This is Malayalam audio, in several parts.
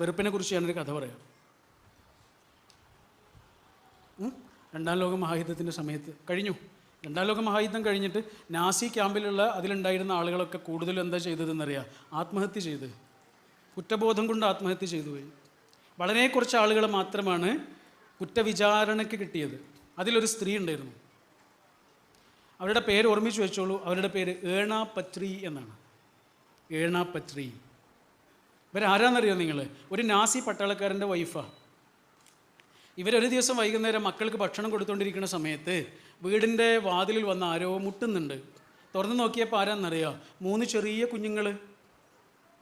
വെറുപ്പിനെ കുറിച്ച് ഞാനൊരു കഥ പറയാം? രണ്ടാം ലോക മഹായുദ്ധത്തിന്റെ സമയത്ത് കഴിഞ്ഞു. രണ്ടാം ലോക മഹായുദ്ധം കഴിഞ്ഞിട്ട് നാസി ക്യാമ്പിലുള്ള അതിലുണ്ടായിരുന്ന ആളുകളൊക്കെ കൂടുതലും എന്താ ചെയ്തതെന്നറിയാം? ആത്മഹത്യ ചെയ്ത്. കുറ്റബോധം കൊണ്ട് ആത്മഹത്യ ചെയ്തു പോയി. വളരെ കുറച്ച് ആളുകൾ മാത്രമാണ് കുറ്റവിചാരണയ്ക്ക് കിട്ടിയത്. അതിലൊരു സ്ത്രീ ഉണ്ടായിരുന്നു. അവരുടെ പേര് ഓർമ്മിച്ച് വെച്ചോളൂ. അവരുടെ പേര് ഏണ പത്രി എന്നാണ്. ഏണ പത്രി ഇവരാരാന്നറിയോ നിങ്ങൾ ഒരു നാസി പട്ടാളക്കാരന്റെ വൈഫാണ് ഇവരൊരു ദിവസം വൈകുന്നേരം മക്കൾക്ക് ഭക്ഷണം കൊടുത്തുകൊണ്ടിരിക്കുന്ന സമയത്ത് വീടിന്റെ വാതിലിൽ വന്ന് ആരോ മുട്ടുന്നുണ്ട്. തുറന്ന് നോക്കിയപ്പോൾ ആരാന്നറിയോ? മൂന്ന് ചെറിയ കുഞ്ഞുങ്ങൾ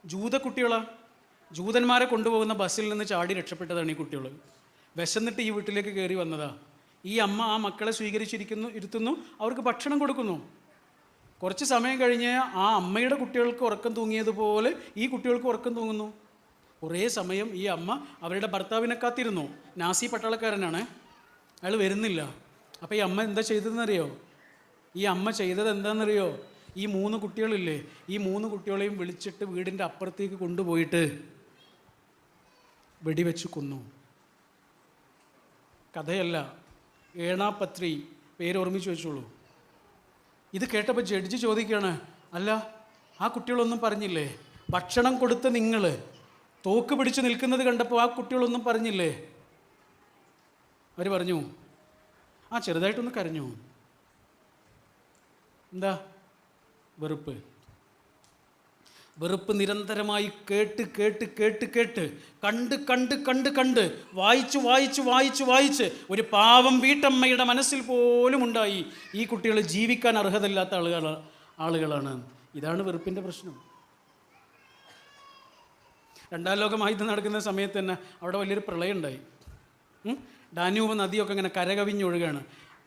ജൂതക്കുട്ടികളാ. ജൂതന്മാരെ കൊണ്ടുപോകുന്ന ബസ്സിൽ നിന്ന് ചാടി രക്ഷപ്പെട്ടതാണ് ഈ കുട്ടികൾ വിശന്നിട്ട് ഈ വീട്ടിലേക്ക് കയറി വന്നതാ. ഈ അമ്മ ആ മക്കളെ സ്വീകരിച്ചിരിക്കുന്നു ഇരുത്തുന്നു അവർക്ക് ഭക്ഷണം കൊടുക്കുന്നു. കുറച്ച് സമയം കഴിഞ്ഞ് ആ അമ്മയുടെ കുട്ടികൾക്ക് ഉറക്കം തൂങ്ങിയതുപോലെ ഈ കുട്ടികൾക്ക് ഉറക്കം തൂങ്ങുന്നു. കുറേ സമയം ഈ അമ്മ അവരുടെ ഭർത്താവിനെ കാത്തിരുന്നു. നാസി പട്ടാളക്കാരനാണ്. അയാൾ വരുന്നില്ല. അപ്പോൾ ഈ അമ്മ എന്താ ചെയ്തതെന്നറിയോ? ഈ അമ്മ ചെയ്തത് എന്താണെന്നറിയോ? ഈ മൂന്ന് കുട്ടികളില്ലേ ഈ മൂന്ന് കുട്ടികളെയും വിളിച്ചിട്ട് വീടിന്റെ അപ്പുറത്തേക്ക് കൊണ്ടുപോയിട്ട് വെടിവെച്ച് കൊന്നു. കഥയല്ല ഏണാപത്രി പേര് ഓർമ്മിച്ച് വെച്ചോളൂ ഇത് കേട്ടപ്പോൾ ജഡ്ജി ചോദിക്കുകയാണ് അല്ല ആ കുട്ടികളൊന്നും പറഞ്ഞില്ലേ? ഭക്ഷണം കൊടുത്ത് നിങ്ങൾ തോക്ക് പിടിച്ച് നിൽക്കുന്നത് കണ്ടപ്പോൾ ആ കുട്ടികളൊന്നും പറഞ്ഞില്ലേ? അവർ പറഞ്ഞു ആ ചെറുതായിട്ടൊന്ന് കരഞ്ഞു. എന്താ? വെറുപ്പ്. വെറുപ്പ് നിരന്തരമായി കേട്ട് കേട്ട് കേട്ട് കേട്ട് കണ്ട് കണ്ട് കണ്ട് കണ്ട് വായിച്ച് വായിച്ച് വായിച്ച് വായിച്ച് ഒരു പാവം വീട്ടമ്മയുടെ മനസ്സിൽ പോലും ഉണ്ടായി. ഈ കുട്ടികൾ ജീവിക്കാൻ അർഹതയില്ലാത്ത ആളുകൾ ആളുകളാണ്. ഇതാണ് വെറുപ്പിന്റെ പ്രശ്നം. രണ്ടാം ലോകമായിട്ട് നടക്കുന്ന സമയത്ത് തന്നെ അവിടെ വലിയൊരു പ്രളയം ഉണ്ടായി. ഡാനൂബ് നദിയൊക്കെ ഇങ്ങനെ കരകവിഞ്ഞൊഴുകാണ്.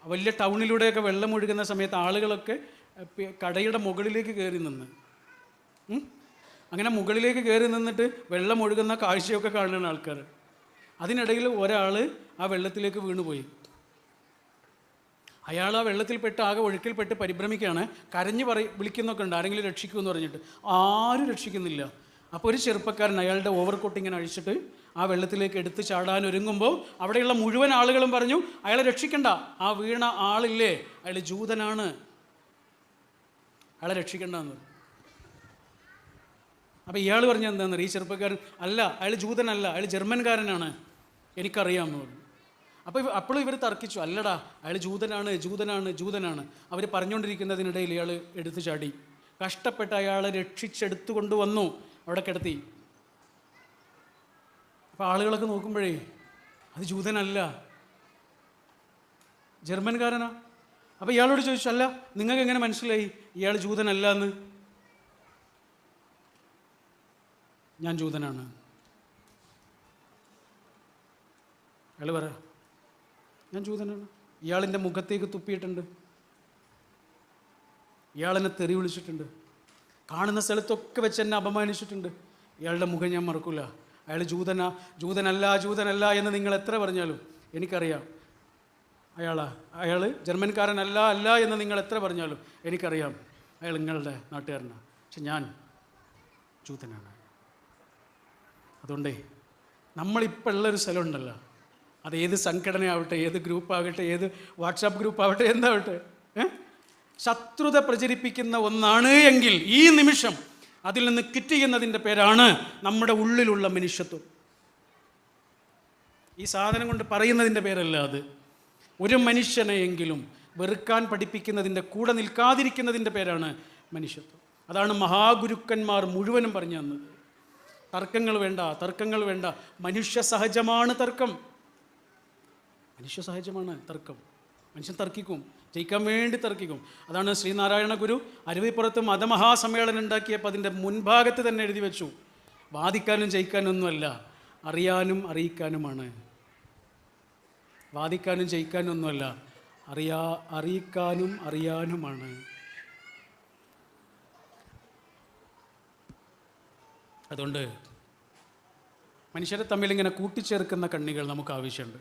വലിയ ടൗണിലൂടെയൊക്കെ വെള്ളം ഒഴുകുന്ന സമയത്ത് ആളുകളൊക്കെ കടയുടെ മുകളിലേക്ക് കയറി നിന്ന്? അങ്ങനെ മുകളിലേക്ക് കയറി നിന്നിട്ട് വെള്ളം ഒഴുകുന്ന കാഴ്ചയൊക്കെ കാണുന്ന ആൾക്കാർ. അതിനിടയിൽ ഒരാൾ ആ വെള്ളത്തിലേക്ക് വീണുപോയി. അയാൾ ആ വെള്ളത്തിൽപ്പെട്ട് ആകെ ഒഴുക്കിൽപ്പെട്ട് പരിഭ്രമിക്കുകയാണ്. കരഞ്ഞു പറ വിളിക്കുന്നൊക്കെ ഉണ്ട്. ആരെങ്കിലും രക്ഷിക്കുമെന്ന് പറഞ്ഞിട്ട്. ആരും രക്ഷിക്കുന്നില്ല. അപ്പോൾ ഒരു ചെറുപ്പക്കാരൻ അയാളുടെ ഓവർകോട്ട് ഇങ്ങനെ അഴിച്ചിട്ട് ആ വെള്ളത്തിലേക്ക് എടുത്ത് ചാടാൻ ഒരുങ്ങുമ്പോൾ അവിടെയുള്ള മുഴുവൻ ആളുകളും പറഞ്ഞു അയാളെ രക്ഷിക്കണ്ട. ആ വീണ ആളില്ലേ? അയാൾ ജൂതനാണ്. അയാളെ രക്ഷിക്കണ്ടെന്ന്. അപ്പോൾ ഇയാൾ പറഞ്ഞ എന്താണെന്ന് ഈ ചെറുപ്പക്കാരൻ അല്ല അയാൾ ജൂതനല്ല അയാൾ ജർമ്മൻകാരനാണ്. എനിക്കറിയാമെന്ന് പറഞ്ഞു. അപ്പോൾ അപ്പോഴും ഇവർ തർക്കിച്ചു. അല്ലടാ അയാൾ ജൂതനാണ് ജൂതനാണ് ജൂതനാണ്. അവർ പറഞ്ഞുകൊണ്ടിരിക്കുന്നതിനിടയിൽ ഇയാൾ എടുത്തു ചാടി. കഷ്ടപ്പെട്ട് അയാളെ രക്ഷിച്ചെടുത്തു കൊണ്ടുവന്നു അവിടെ കിടത്തി. അപ്പോൾ ആളുകളൊക്കെ നോക്കുമ്പോഴേ അത് ജൂതനല്ല. ജർമ്മൻകാരനാ. അപ്പോൾ ഇയാളോട് ചോദിച്ചു അല്ല നിങ്ങൾക്ക് എങ്ങനെ മനസ്സിലായി? ഇയാൾ ജൂതനല്ല എന്ന് ഞാൻ ജൂതനാണ്. അയാൾ പറ. ഞാൻ ജൂതനാണ്. ഇയാളിന്റെ മുഖത്തേക്ക് തുപ്പിയിട്ടുണ്ട്. ഇയാളെന്നെ തെറി വിളിച്ചിട്ടുണ്ട്. കാണുന്ന സ്ഥലത്തൊക്കെ വെച്ച് എന്നെ അപമാനിച്ചിട്ടുണ്ട്. ഇയാളുടെ മുഖം ഞാൻ മറക്കില്ല അയാൾ ജൂതനാ ജൂതനല്ല ജൂതനല്ല എന്ന് നിങ്ങൾ എത്ര പറഞ്ഞാലും എനിക്കറിയാം. അയാളാ അയാൾ ജർമ്മൻകാരനല്ല അല്ല എന്ന് നിങ്ങൾ എത്ര പറഞ്ഞാലും എനിക്കറിയാം. അയാൾ നിങ്ങളുടെ നാട്ടുകാരനാണ് പക്ഷെ ഞാൻ ജൂതനാണ്. അതുകൊണ്ടേ നമ്മളിപ്പോൾ ഉള്ളൊരു സ്ഥലമുണ്ടല്ലോ. അത് ഏത് സംഘടനയാവട്ടെ ഏത് ഗ്രൂപ്പാകട്ടെ ഏത് വാട്സാപ്പ് ഗ്രൂപ്പാവട്ടെ എന്താവട്ടെ? ശത്രുത പ്രചരിപ്പിക്കുന്ന ഒന്നാണ് എങ്കിൽ ഈ നിമിഷം അതിൽ നിന്ന് കിറ്റ് ചെയ്യുന്നതിന്റെ പേരാണ് നമ്മുടെ ഉള്ളിലുള്ള മനുഷ്യത്വം. ഈ സാധനം കൊണ്ട് പറയുന്നതിന്റെ പേരല്ല അത്. ഒരു മനുഷ്യനെയെങ്കിലും വെറുക്കാൻ പഠിപ്പിക്കുന്നതിന്റെ കൂടെ നിൽക്കാതിരിക്കുന്നതിന്റെ പേരാണ് മനുഷ്യത്വം. അതാണ് മഹാഗുരുക്കന്മാർ മുഴുവനും പറഞ്ഞു തന്നത്. തർക്കങ്ങൾ വേണ്ട തർക്കങ്ങൾ വേണ്ട. മനുഷ്യ സഹജമാണ് തർക്കം. മനുഷ്യ സഹജമാണ് തർക്കം. മനുഷ്യൻ തർക്കിക്കും ജയിക്കാൻ വേണ്ടി തർക്കിക്കും. അതാണ് ശ്രീനാരായണ ഗുരു അരുവിപ്പുറത്ത് മതമഹാസമ്മേളനം ഉണ്ടാക്കിയപ്പോൾ അതിന്റെ മുൻഭാഗത്ത് തന്നെ എഴുതി വെച്ചു. വാദിക്കാനും ജയിക്കാനൊന്നുമല്ല അറിയാനും അറിയിക്കാനുമാണ്. വാദിക്കാനും ജയിക്കാനൊന്നുമല്ല അറിയാ അറിയിക്കാനും അറിയാനുമാണ്. അതുകൊണ്ട് മനുഷ്യരെ തമ്മിൽ ഇങ്ങനെ കൂട്ടിച്ചേർക്കുന്ന കണ്ണികൾ നമുക്ക് ആവശ്യമുണ്ട്.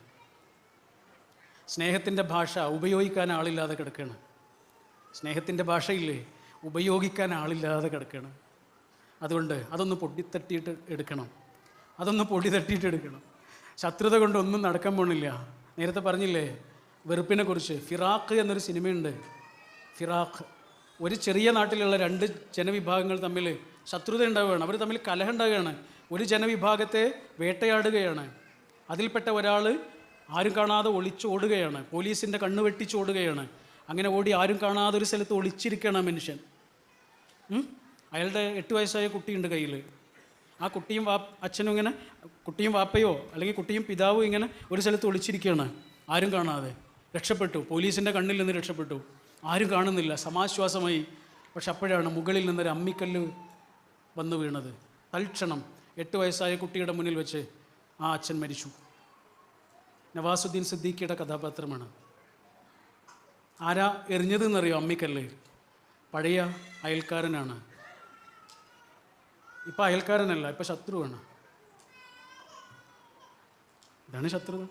സ്നേഹത്തിന്റെ ഭാഷ ഉപയോഗിക്കാൻ ആളില്ലാതെ കിടക്കുകയാണ്. സ്നേഹത്തിന്റെ ഭാഷയില്ലേ? ഉപയോഗിക്കാൻ ആളില്ലാതെ കിടക്കുകയാണ്. അതുകൊണ്ട് അതൊന്ന് പൊട്ടിത്തട്ടിയിട്ട് എടുക്കണം. അതൊന്ന് പൊടി തട്ടിയിട്ടെടുക്കണം ശത്രുത കൊണ്ടൊന്നും നടക്കാൻ പോണില്ല. നേരത്തെ പറഞ്ഞില്ലേ വെറുപ്പിനെക്കുറിച്ച് ഫിറാഖ് എന്നൊരു സിനിമയുണ്ട്. ഫിറാഖ്. ഒരു ചെറിയ നാട്ടിലുള്ള രണ്ട് ജനവിഭാഗങ്ങൾ തമ്മിൽ ശത്രുത ഉണ്ടാവുകയാണ്. അവർ തമ്മിൽ കലഹം ഉണ്ടാവുകയാണ്. ഒരു ജനവിഭാഗത്തെ വേട്ടയാടുകയാണ്. അതിൽപ്പെട്ട ഒരാൾ ആരും കാണാതെ ഒളിച്ചോടുകയാണ് പോലീസിന്റെ കണ്ണ് വെട്ടിച്ചോടുകയാണ് അങ്ങനെ ഓടി ആരും കാണാതെ ഒരു സ്ഥലത്ത് ഒളിച്ചിരിക്കണം മനുഷ്യൻ. അയാളുടെ എട്ട് വയസ്സായ കുട്ടിയുണ്ട് കയ്യിൽ ആ കുട്ടിയും വാ അച്ഛനും ഇങ്ങനെ കുട്ടിയും വാപ്പയോ അല്ലെങ്കിൽ കുട്ടിയും പിതാവും ഇങ്ങനെ ഒരു സ്ഥലത്ത് ഒളിച്ചിരിക്കുകയാണ്. ആരും കാണാതെ. രക്ഷപ്പെട്ടു. പോലീസിന്റെ കണ്ണിൽ നിന്ന് രക്ഷപ്പെട്ടു. ആരും കാണുന്നില്ല. സമാശ്വാസമായി. പക്ഷെ അപ്പോഴാണ് മുകളിൽ നിന്നൊരു അമ്മിക്കല്ല് വന്നു വീണത്. തൽക്ഷണം എട്ട് വയസ്സായ കുട്ടിയുടെ മുന്നിൽ വെച്ച് ആ അച്ഛൻ മരിച്ചു. നവാസുദ്ദീൻ സിദ്ദീഖിയുടെ കഥാപാത്രമാണ്. ആരാ എറിഞ്ഞതെന്നറിയോ അമ്മിക്കല്ല്? പഴയ അയൽക്കാരനാണ്. ഇപ്പം അയൽക്കാരനല്ല ഇപ്പം ശത്രുവാണ്. ഇതാണ് ശത്രുത.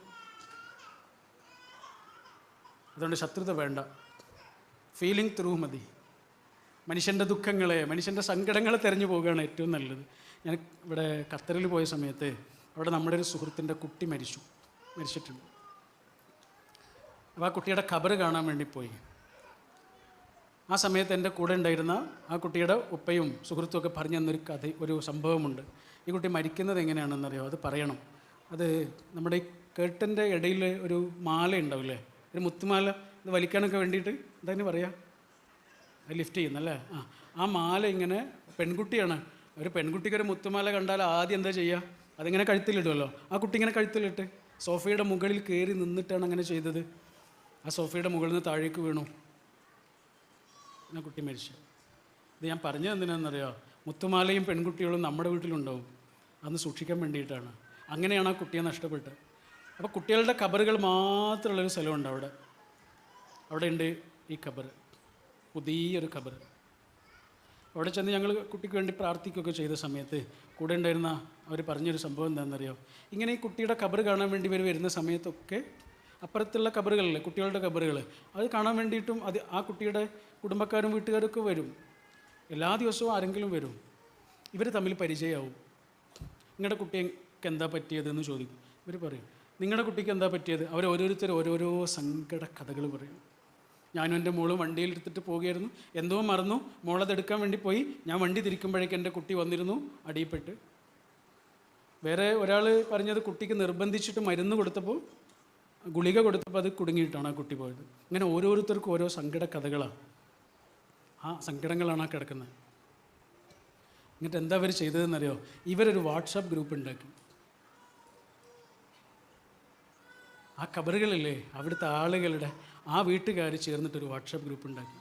അതുകൊണ്ട് ശത്രുത വേണ്ട. ഫീലിംഗ് ത്രൂ മതി. മനുഷ്യന്റെ ദുഃഖങ്ങളെ മനുഷ്യന്റെ സങ്കടങ്ങളെ തിരഞ്ഞു പോവുകയാണ് ഏറ്റവും നല്ലത്. ഞാൻ ഇവിടെ ഖത്തറിൽ പോയ സമയത്ത് അവിടെ നമ്മുടെ ഒരു സുഹൃത്തിന്റെ കുട്ടി മരിച്ചു മരിച്ചിട്ടുണ്ട്. അപ്പോൾ ആ കുട്ടിയുടെ ഖബർ കാണാൻ വേണ്ടി പോയി. ആ സമയത്ത് എന്റെ കൂടെ ഉണ്ടായിരുന്ന ആ കുട്ടിയുടെ ഉപ്പയും സുഹൃത്തും ഒക്കെ പറഞ്ഞു തന്നൊരു കഥ ഒരു സംഭവമുണ്ട്. ഈ കുട്ടി മരിക്കുന്നത് എങ്ങനെയാണെന്നറിയോ? അത് പറയണം. അത് നമ്മുടെ ഈ കേട്ടന്റെ ഇടയിൽ ഒരു മാല ഉണ്ടാവില്ലേ? ഒരു മുത്തുമാല ഇത് വലിക്കാനൊക്കെ വേണ്ടിയിട്ട് എന്താ പറയാ? അത് ലിഫ്റ്റ് ചെയ്യുന്നല്ലേ? ആ ആ മാല ഇങ്ങനെ പെൺകുട്ടിയാണ്. ഒരു പെൺകുട്ടിക്ക് ഒരു മുത്തുമാല കണ്ടാൽ ആദ്യം എന്താ ചെയ്യുക അതിങ്ങനെ കഴുത്തിലിടുമല്ലോ ആ കുട്ടി ഇങ്ങനെ കഴുത്തിലിട്ട് സോഫയുടെ മുകളിൽ കയറി നിന്നിട്ടാണ് അങ്ങനെ ചെയ്തത്. ആ സോഫയുടെ മുകളിൽ നിന്ന് താഴേക്ക് വീണു. ആ കുട്ടി മരിച്ചു. ഇത് ഞാൻ പറഞ്ഞു എന്തിനാണെന്നറിയോ? മുത്തുമാലയും പെൺകുട്ടികളും നമ്മുടെ വീട്ടിലുണ്ടാവും. അന്ന് സൂക്ഷിക്കാൻ വേണ്ടിയിട്ടാണ്. അങ്ങനെയാണ് ആ കുട്ടിയെ നഷ്ടപ്പെട്ടത്. അപ്പോൾ കുട്ടികളുടെ ഖബറുകൾ മാത്രമുള്ളൊരു സ്ഥലമുണ്ട് അവിടെ. അവിടെ ഉണ്ട് ഈ ഖബർ പുതിയൊരു ഖബർ. അവിടെ ചെന്ന് ഞങ്ങൾ കുട്ടിക്ക് വേണ്ടി പ്രാർത്ഥിക്കുകയൊക്കെ ചെയ്ത സമയത്ത് കൂടെ ഉണ്ടായിരുന്ന അവർ പറഞ്ഞൊരു സംഭവം എന്താണെന്നറിയോ? ഇങ്ങനെ ഈ കുട്ടിയുടെ ഖബർ കാണാൻ വേണ്ടി ഇവർ വരുന്ന സമയത്തൊക്കെ അപ്പുറത്തുള്ള ഖബറുകളില്ലേ കുട്ടികളുടെ ഖബറുകൾ അത് കാണാൻ വേണ്ടിയിട്ടും അത് ആ കുട്ടിയുടെ കുടുംബക്കാരും വീട്ടുകാരൊക്കെ വരും. എല്ലാ ദിവസവും ആരെങ്കിലും വരും. ഇവർ തമ്മിൽ പരിചയമാവും. നിങ്ങളുടെ കുട്ടിക്ക് എന്താ പറ്റിയതെന്ന് ചോദിക്കും. ഇവർ പറയും. നിങ്ങളുടെ കുട്ടിക്ക് എന്താ പറ്റിയത്? അവർ ഓരോരുത്തർ ഓരോരോ സങ്കട കഥകൾ പറയും. ഞാനും എന്റെ മോൾ വണ്ടിയിൽ എടുത്തിട്ട് പോവുകയായിരുന്നു എന്തോ മറന്നു. മോളതെടുക്കാൻ വേണ്ടി പോയി. ഞാൻ വണ്ടി തിരിക്കുമ്പോഴേക്ക് എന്റെ കുട്ടി വന്നിരുന്നു. അടിയിൽപ്പെട്ട്. വേറെ ഒരാൾ പറഞ്ഞത് കുട്ടിക്ക് നിർബന്ധിച്ചിട്ട് മരുന്ന് കൊടുത്തപ്പോൾ ഗുളിക കൊടുത്തപ്പോൾ അത് കുടുങ്ങിയിട്ടാണ് ആ കുട്ടി പോയത്. ഇങ്ങനെ ഓരോരുത്തർക്കും ഓരോ സങ്കട കഥകളാണ് ആ സങ്കടങ്ങളാണ് ആ കിടക്കുന്നത്. എന്നിട്ട് എന്താ അവർ ചെയ്തതെന്നറിയോ? ഇവരൊരു വാട്സാപ്പ് ഗ്രൂപ്പ് ഉണ്ടാക്കി. ആ കബറുകളില്ലേ അവിടുത്തെ ആളുകളുടെ ആ വീട്ടുകാർ ചേർന്നിട്ടൊരു വാട്സാപ്പ് ഗ്രൂപ്പ് ഉണ്ടാക്കി.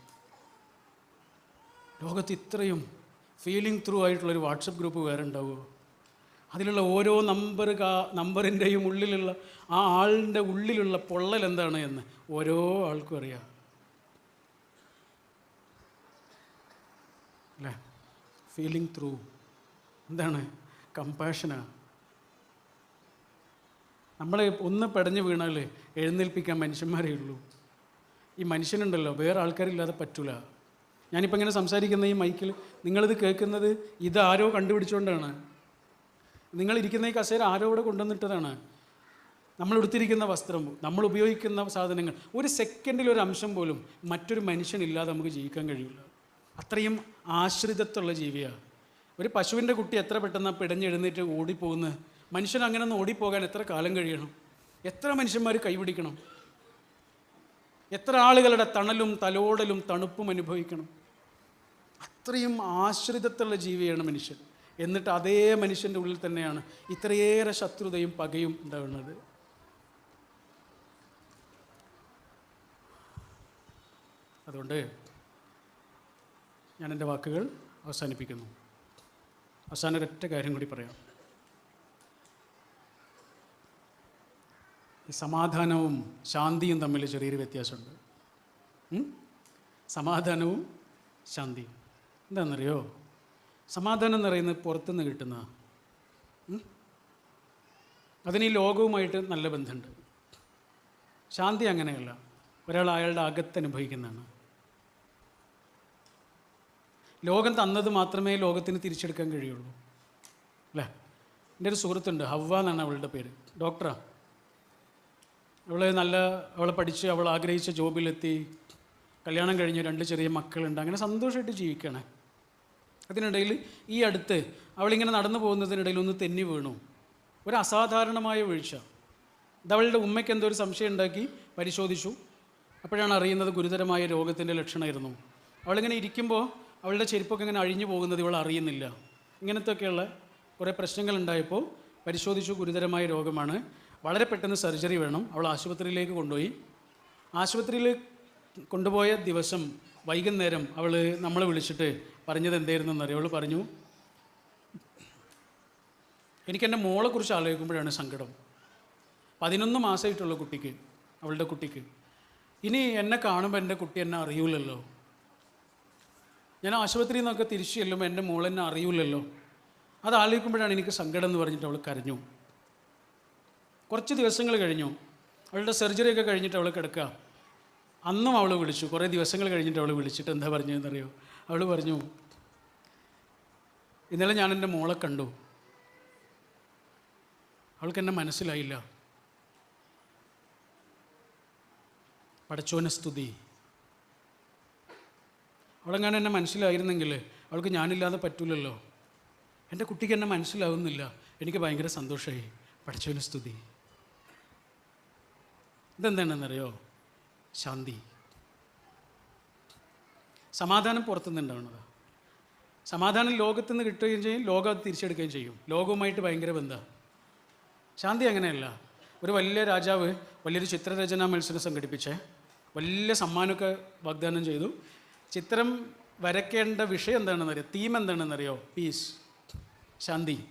ലോകത്ത് ഇത്രയും ഫീലിംഗ് ത്രൂ ആയിട്ടുള്ളൊരു വാട്സപ്പ് ഗ്രൂപ്പ് വേറെ ഉണ്ടാവുമോ? അതിലുള്ള ഓരോ നമ്പർ കാ നമ്പറിന്റെയും ഉള്ളിലുള്ള ആ ആളിന്റെ ഉള്ളിലുള്ള പൊള്ളൽ എന്താണ് എന്ന് ഓരോ ആൾക്കും അറിയാം. അല്ലേ? ഫീലിംഗ് ത്രൂ എന്താണ്? കമ്പാഷനാ നമ്മളെ ഒന്ന് പടഞ്ഞു വീണാൽ എഴുന്നേൽപ്പിക്കാൻ മനുഷ്യന്മാരേ ഉള്ളൂ. ഈ മനുഷ്യനുണ്ടല്ലോ വേറെ ആൾക്കാരില്ലാതെ പറ്റൂല. ഞാനിപ്പോൾ ഇങ്ങനെ സംസാരിക്കുന്ന ഈ മൈക്കിൽ നിങ്ങളിത് കേൾക്കുന്നത് ഇത് ആരോ കണ്ടുപിടിച്ചുകൊണ്ടാണ് നിങ്ങളിരിക്കുന്ന ഈ കസേര ആരോ ഇവിടെ കൊണ്ടുവന്നിട്ടതാണ്. നമ്മൾ ഉടുത്തിരിക്കുന്ന വസ്ത്രം നമ്മൾ ഉപയോഗിക്കുന്ന സാധനങ്ങൾ. ഒരു സെക്കൻഡിൽ ഒരു അംശം പോലും മറ്റൊരു മനുഷ്യനില്ലാതെ നമുക്ക് ജീവിക്കാൻ കഴിയില്ല. അത്രയും ആശ്രിതത്വമുള്ള ജീവിയാണ് ഒരു പശുവിന്റെ കുട്ടി എത്ര പെട്ടെന്ന് പിടഞ്ഞെഴുന്നേറ്റ് ഓടിപ്പോകുന്നത്? മനുഷ്യൻ അങ്ങനെ ഒന്ന് ഓടിപ്പോകാൻ എത്ര കാലം കഴിയണം? എത്ര മനുഷ്യന്മാർ കൈപിടിക്കണം? എത്ര ആളുകളുടെ തണലും തലോടലും തണുപ്പും അനുഭവിക്കണം? അത്രയും ആശ്രിതത്തുള്ള ജീവിയാണ് മനുഷ്യൻ. എന്നിട്ട് അതേ മനുഷ്യന്റെ ഉള്ളിൽ തന്നെയാണ് ഇത്രയേറെ ശത്രുതയും പകയും ഉണ്ടാകുന്നത്. അതുകൊണ്ട് ഞാൻ എന്റെ വാക്കുകൾ അവസാനിപ്പിക്കുന്നു. അവസാനം ഒരൊറ്റ കാര്യം കൂടി പറയാം. ഈ സമാധാനവും ശാന്തിയും തമ്മിൽ ചെറിയൊരു വ്യത്യാസമുണ്ട്? സമാധാനവും ശാന്തിയും. എന്താണെന്നറിയോ? സമാധാനം എന്ന് പറയുന്നത് പുറത്തുനിന്ന് കിട്ടുന്ന അതിന് ഈ ലോകവുമായിട്ട് നല്ല ബന്ധമുണ്ട്. ശാന്തി അങ്ങനെയല്ല. ഒരാൾ അയാളുടെ അകത്ത് അനുഭവിക്കുന്നതാണ്. ലോകം തന്നത് മാത്രമേ ലോകത്തിന് തിരിച്ചെടുക്കാൻ കഴിയുള്ളൂ. അല്ലേ? എന്റെ ഒരു സുഹൃത്തുണ്ട് ഹവ്വ എന്നാണ് അവളുടെ പേര്. ഡോക്ടറാണ് അവൾ നല്ല അവളെ പഠിച്ച് അവൾ ആഗ്രഹിച്ച ജോബിലെത്തി. കല്യാണം കഴിഞ്ഞ് രണ്ട് ചെറിയ മക്കളുണ്ട്. അങ്ങനെ സന്തോഷമായിട്ട് ജീവിക്കണേ. അതിനിടയിൽ ഈ അടുത്ത് അവളിങ്ങനെ നടന്നു പോകുന്നതിനിടയിൽ ഒന്ന് തെന്നി വീണു. ഒരു അസാധാരണമായ വീഴ്ച. അവളുടെ ഉമ്മയ്ക്ക് എന്തോ ഒരു സംശയം ഉണ്ടാക്കി പരിശോധിച്ചു. അപ്പോഴാണ് അറിയുന്നത് ഗുരുതരമായ രോഗത്തിന്റെ ലക്ഷണമായിരുന്നു. അവളിങ്ങനെ ഇരിക്കുമ്പോൾ അവളുടെ ചെരുപ്പൊക്കെ ഇങ്ങനെ അഴിഞ്ഞു പോകുന്നത് ഇവൾ അറിയുന്നില്ല. ഇങ്ങനത്തെയൊക്കെയുള്ള കുറേ പ്രശ്നങ്ങളുണ്ടായപ്പോൾ പരിശോധിച്ചു. ഗുരുതരമായ രോഗമാണ്. വളരെ പെട്ടെന്ന് സർജറി വേണം. അവൾ ആശുപത്രിയിലേക്ക് കൊണ്ടുപോയി. ആശുപത്രിയിൽ കൊണ്ടുപോയ ദിവസം വൈകുന്നേരം അവൾ നമ്മളെ വിളിച്ചിട്ട് പറഞ്ഞത് എന്തായിരുന്നു എന്നറിയോ അവൾ പറഞ്ഞു എനിക്കെന്റെ മോളെക്കുറിച്ച് ആലോചിക്കുമ്പോഴാണ് സങ്കടം. പതിനൊന്ന് മാസമായിട്ടുള്ള കുട്ടിക്ക് അവളുടെ കുട്ടിക്ക്. ഇനി എന്നെ കാണുമ്പോൾ എന്റെ കുട്ടി എന്നെ അറിയൂലല്ലോ. ഞാൻ ആശുപത്രിയിൽ നിന്നൊക്കെ തിരിച്ചു ചെല്ലുമ്പോൾ എന്റെ മോളെന്നെ അറിയൂലല്ലോ. അത് ആലോചിക്കുമ്പോഴാണ് എനിക്ക് സങ്കടം എന്ന് പറഞ്ഞിട്ട് അവൾ കരഞ്ഞു. കുറച്ച് ദിവസങ്ങൾ കഴിഞ്ഞു. അവളുടെ സർജറി ഒക്കെ കഴിഞ്ഞിട്ട് അവൾ കിടക്കുക. അന്നും അവൾ വിളിച്ചു. കുറേ ദിവസങ്ങൾ കഴിഞ്ഞിട്ട് അവൾ വിളിച്ചിട്ട് എന്താ പറഞ്ഞതെന്നറിയോ? അവൾ പറഞ്ഞു ഇന്നലെ ഞാൻ എന്റെ മോളെ കണ്ടു. അവൾക്ക് എന്നെ മനസ്സിലായില്ല. പടച്ചോനെ സ്തുതി. അവളെങ്ങാനും എന്നെ മനസ്സിലായിരുന്നെങ്കിൽ അവൾക്ക് ഞാനില്ലാതെ പറ്റൂലല്ലോ. എന്റെ കുട്ടിക്ക് എന്നെ മനസ്സിലാവുന്നില്ല. എനിക്ക് ഭയങ്കര സന്തോഷമായി പഠിച്ചവന് സ്തുതി. ഇതെന്താണെന്നറിയോ? ശാന്തി. സമാധാനം പുറത്തുനിന്നുണ്ടാവുന്നത് സമാധാനം ലോകത്തു നിന്ന് കിട്ടുകയും ചെയ്യും ലോകം അത് തിരിച്ചെടുക്കുകയും ചെയ്യും. ലോകവുമായിട്ട് ഭയങ്കര ബന്ധമാണ് ശാന്തി അങ്ങനെയല്ല. ഒരു വലിയ രാജാവ് വലിയൊരു ചിത്രരചനാ മത്സരം സംഘടിപ്പിച്ചേ. വലിയ സമ്മാനമൊക്കെ വാഗ്ദാനം ചെയ്തു. ചിത്രം വരയ്ക്കേണ്ട വിഷയം എന്താണെന്നറിയോ? തീം എന്താണെന്നറിയോ? പീസ് ശാന്തി.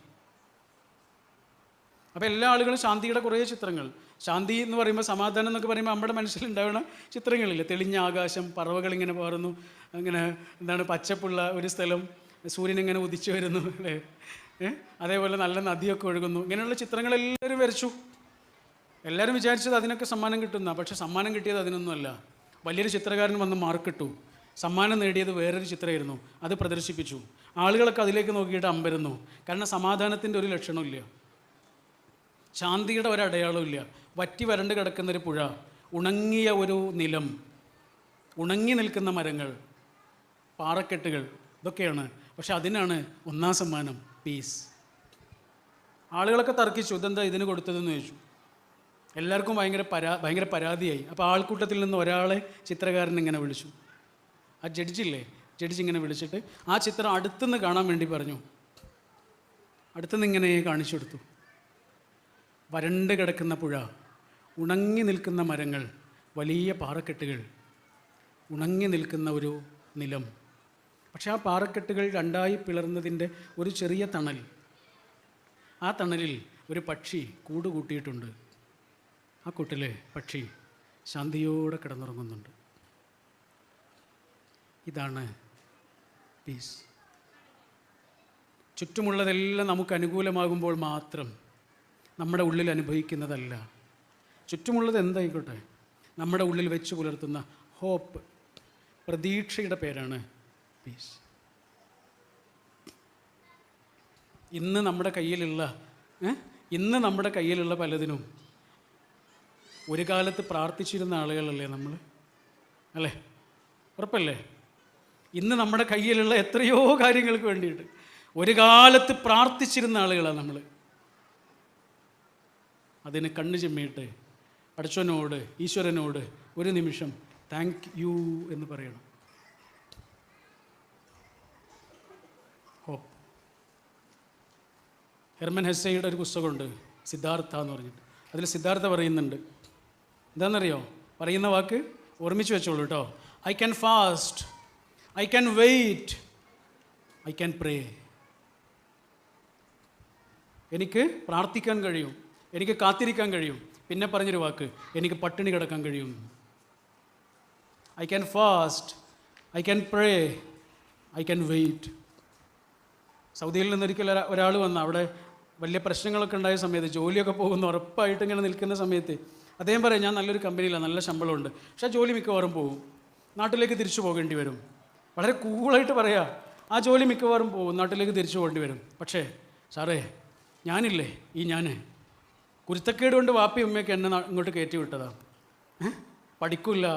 അപ്പോൾ എല്ലാ ആളുകളും ശാന്തിയുടെ കുറേ ചിത്രങ്ങൾ. ശാന്തി എന്ന് പറയുമ്പോൾ സമാധാനം എന്നൊക്കെ പറയുമ്പോൾ നമ്മുടെ മനസ്സിലുണ്ടാവുന്ന ചിത്രങ്ങളില്ലേ. തെളിഞ്ഞ ആകാശം പറവകൾ ഇങ്ങനെ പാറുന്നു. അങ്ങനെ എന്താണ് പച്ചപ്പുള്ള ഒരു സ്ഥലം സൂര്യൻ ഇങ്ങനെ ഉദിച്ചു വരുന്നു അല്ലേ? അതേപോലെ നല്ല നദിയൊക്കെ ഒഴുകുന്നു. ഇങ്ങനെയുള്ള ചിത്രങ്ങൾ എല്ലാവരും വരച്ചു. എല്ലാവരും വിചാരിച്ചത് അതിനൊക്കെ സമ്മാനം കിട്ടുന്ന പക്ഷെ സമ്മാനം കിട്ടിയത് അതിനൊന്നുമല്ല. വലിയൊരു ചിത്രകാരൻ വന്ന് മാർക്കിട്ടു സമ്മാനം നേടിയത് വേറൊരു ചിത്രമായിരുന്നു. അത് പ്രദർശിപ്പിച്ചു. ആളുകളൊക്കെ അതിലേക്ക് നോക്കിയിട്ട് അമ്പരുന്നു. കാരണം സമാധാനത്തിന്റെ ഒരു ലക്ഷണമില്ല ശാന്തിയുടെ ഒരു അടയാളമില്ല വറ്റി വരണ്ട് കിടക്കുന്നൊരു പുഴ ഉണങ്ങിയ ഒരു നിലം ഉണങ്ങി നിൽക്കുന്ന മരങ്ങൾ പാറക്കെട്ടുകൾ ഇതൊക്കെയാണ്. പക്ഷെ അതിനാണ് ഒന്നാം സമ്മാനം പീസ് ആളുകളൊക്കെ തർക്കിച്ചു ഇതെന്താ ഇതിന് കൊടുത്തതെന്ന് ചോദിച്ചു. എല്ലാവർക്കും ഭയങ്കര പരാ ഭയങ്കര പരാതിയായി. അപ്പോൾ ആൾക്കൂട്ടത്തിൽ നിന്ന് ഒരാളെ ചിത്രകാരൻ ഇങ്ങനെ വിളിച്ചു. ആ ജഡ്ജില്ലേ? ജഡ്ജി ഇങ്ങനെ വിളിച്ചിട്ട് ആ ചിത്രം അടുത്തുനിന്ന് കാണാൻ വേണ്ടി പറഞ്ഞു. അടുത്തുനിന്ന് ഇങ്ങനെ കാണിച്ചു കൊടുത്തു. വരണ്ട് കിടക്കുന്ന പുഴ ഉണങ്ങി നിൽക്കുന്ന മരങ്ങൾ വലിയ പാറക്കെട്ടുകൾ ഉണങ്ങി നിൽക്കുന്ന ഒരു നിലം. പക്ഷേ ആ പാറക്കെട്ടുകൾ രണ്ടായി പിളർന്നതിന്റെ ഒരു ചെറിയ തണൽ. ആ തണലിൽ ഒരു പക്ഷി കൂട് കൂട്ടിയിട്ടുണ്ട് ആ കൂട്ടിലെ പക്ഷി ശാന്തിയോടെ കിടന്നുറങ്ങുന്നുണ്ട്. ഇതാണ് പീസ് ചുറ്റുമുള്ളതെല്ലാം നമുക്ക് അനുകൂലമാകുമ്പോൾ മാത്രം നമ്മുടെ ഉള്ളിൽ അനുഭവിക്കുന്നതല്ല. ചുറ്റുമുള്ളത് എന്തായിക്കോട്ടെ? നമ്മുടെ ഉള്ളിൽ വെച്ച് പുലർത്തുന്ന ഹോപ്പ് പ്രതീക്ഷയുടെ പേരാണ് പീസ് ഇന്ന് നമ്മുടെ കയ്യിലുള്ള ഇന്ന് നമ്മുടെ കയ്യിലുള്ള പലതിനും ഒരു കാലത്ത് പ്രാർത്ഥിച്ചിരുന്ന ആളുകളല്ലേ നമ്മൾ? അല്ലേ? ഉറപ്പല്ലേ? ഇന്ന് നമ്മുടെ കയ്യിലുള്ള എത്രയോ കാര്യങ്ങൾക്ക് വേണ്ടിയിട്ട് ഒരു കാലത്ത് പ്രാർത്ഥിച്ചിരുന്ന ആളുകളാണ് നമ്മൾ അതിന് കണ്ണു ചെമ്മിയിട്ട് പഠിച്ചവനോട് ഈശ്വരനോട് ഒരു നിമിഷം താങ്ക് യു എന്ന് പറയണം. ഹോപ്പ്. ഹെർമൻ ഹെസ്സയുടെ ഒരു പുസ്തകമുണ്ട് സിദ്ധാർത്ഥ എന്ന് പറഞ്ഞിട്ട്. അതിൽ സിദ്ധാർത്ഥ പറയുന്നുണ്ട്. എന്താണെന്നറിയോ? പറയുന്ന വാക്ക് ഓർമ്മിച്ച് വെച്ചോളൂ കേട്ടോ. I can fast I can wait I can pray എനിക്ക് പ്രാർത്ഥിക്കാൻ കഴിയും. എനിക്ക് കാത്തിരിക്കാൻ കഴിയും. പിന്നെ പറഞ്ഞൊരു വാക്ക് എനിക്ക് പട്ടിണി കിടക്കാൻ കഴിയും. I can fast I can pray I can wait സൗദിയിൽ നിന്നൊരിക്കൽ ഒരാൾ വന്ന അവിടെ വലിയ പ്രശ്നങ്ങളൊക്കെ ഉണ്ടായ സമയത്ത് ജോലിയൊക്കെ പോകുന്ന ഉറപ്പായിട്ട് ഇങ്ങനെ നിൽക്കുന്ന സമയത്ത് അദ്ദേഹം പറയും ഞാൻ നല്ലൊരു കമ്പനിയിലാണ് നല്ല ശമ്പളമുണ്ട്. പക്ഷേ ജോലി മിക്കവാറും പോകും നാട്ടിലേക്ക് തിരിച്ചു പോകേണ്ടി വരും. വളരെ കൂളായിട്ട് പറയാ ആ ജോലി മിക്കവാറും പോകും നാട്ടിലേക്ക് തിരിച്ചു പോകേണ്ടി വരും. പക്ഷേ സാറേ ഞാനില്ലേ? ഈ ഞാൻ കുരുത്തക്കേട് കൊണ്ട് വാപ്പി ഉമ്മയൊക്കെ എന്നെ ഇങ്ങോട്ട് കയറ്റി വിട്ടതാ? പഠിക്കില്ല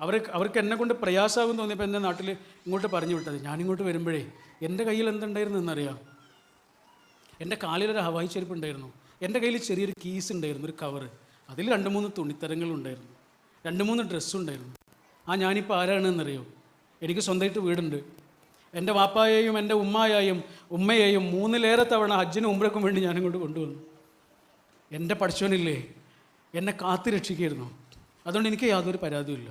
അവർ അവർക്ക് എന്നെ കൊണ്ട് പ്രയാസമാകും തോന്നിയപ്പോൾ എന്റെ നാട്ടിൽ ഇങ്ങോട്ട് പറഞ്ഞു വിട്ടത്. ഞാനിങ്ങോട്ട് വരുമ്പോഴേ എന്റെ കയ്യിൽ എന്തുണ്ടായിരുന്നു എന്നറിയാം? എന്റെ കാലിലൊരു ഹവായി ചെരുപ്പ് ഉണ്ടായിരുന്നു. എന്റെ കയ്യിൽ ചെറിയൊരു കീസ് ഉണ്ടായിരുന്നു ഒരു കവറ് അതിൽ രണ്ട് മൂന്ന് തുണിത്തരങ്ങളുണ്ടായിരുന്നു രണ്ട് മൂന്ന് ഡ്രസ്സുണ്ടായിരുന്നു ആ ഞാനിപ്പോൾ ആരാണെന്നറിയോ? എനിക്ക് സ്വന്തമായിട്ട് വീടുണ്ട്. എന്റെ വാപ്പായെയും എന്റെ ഉമ്മായെയും ഉമ്മയെയും മൂന്നിലേറെ തവണ ഹജ്ജിനും ഉമ്രക്കും വേണ്ടി ഞാനിങ്ങോട്ട് കൊണ്ടുവന്നു. എന്റെ പഠിച്ചവനില്ലേ? എന്നെ കാത്തു രക്ഷിക്കായിരുന്നു അതുകൊണ്ട് എനിക്ക് യാതൊരു പരാതിയും ഇല്ല